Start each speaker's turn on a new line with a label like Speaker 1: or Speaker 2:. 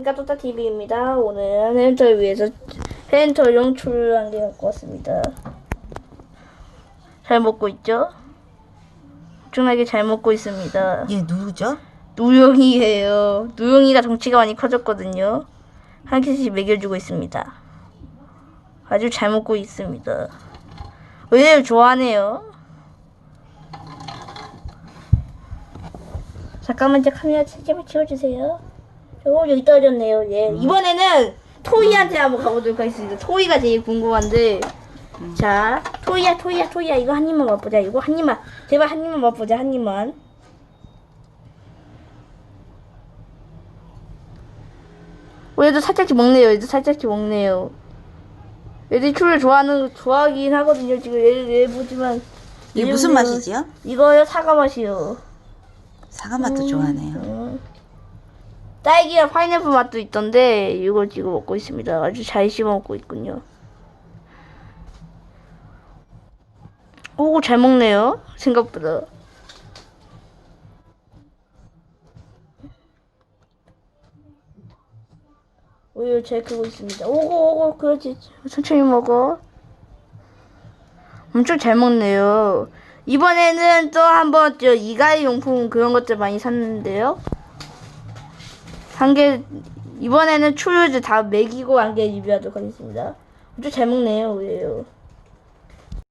Speaker 1: 안녕하십니까. 또따TV입니다. 오늘은 햄터를 위해서 햄터 용출을 한개 갖고 왔습니다. 잘 먹고 있죠? 엄청나게 잘 먹고 있습니다.
Speaker 2: 얘 누구죠?
Speaker 1: 누용이에요. 누용이가 덩치가 많이 커졌거든요. 한 개씩 먹여주고 있습니다. 아주 잘 먹고 있습니다. 의외로 좋아하네요. 잠깐만 제 카메라 살짝만 치워주세요 오 여기 떨어졌네요. 예. 이번에는 토이한테 한번 가보도록 하겠습니다. 토이가 제일 궁금한데. 자 토이야 토이야 토이야. 이거 한 입만 맛보자. 이거 한 입만. 제발 한 입만 맛보자. 한 입만. 어, 얘도 살짝씩 먹네요. 얘도 살짝씩 먹네요. 얘들이 추를 좋아하는 좋아하긴 하거든요 지금. 얘, 얘 보지만.
Speaker 2: 이게 무슨 맛이지요?
Speaker 1: 이거요 사과 맛이요.
Speaker 2: 사과 맛도 좋아하네요.
Speaker 1: 음. 딸기랑 파인애플 맛도 있던데 이걸 지금 먹고 있습니다. 아주 잘 씹어 먹고 있군요. 오, 잘 먹네요. 생각보다. 우유 잘 크고 있습니다. 오고 오고 그렇지. 천천히 먹어. 엄청 잘 먹네요. 이번에는 또 한번 저 이가이 용품 그런 것들 많이 샀는데요. 한개 이번에는 초유즈 다 먹이고 한개 리뷰하도록 하겠습니다. 엄청 잘 먹네요, 우유요.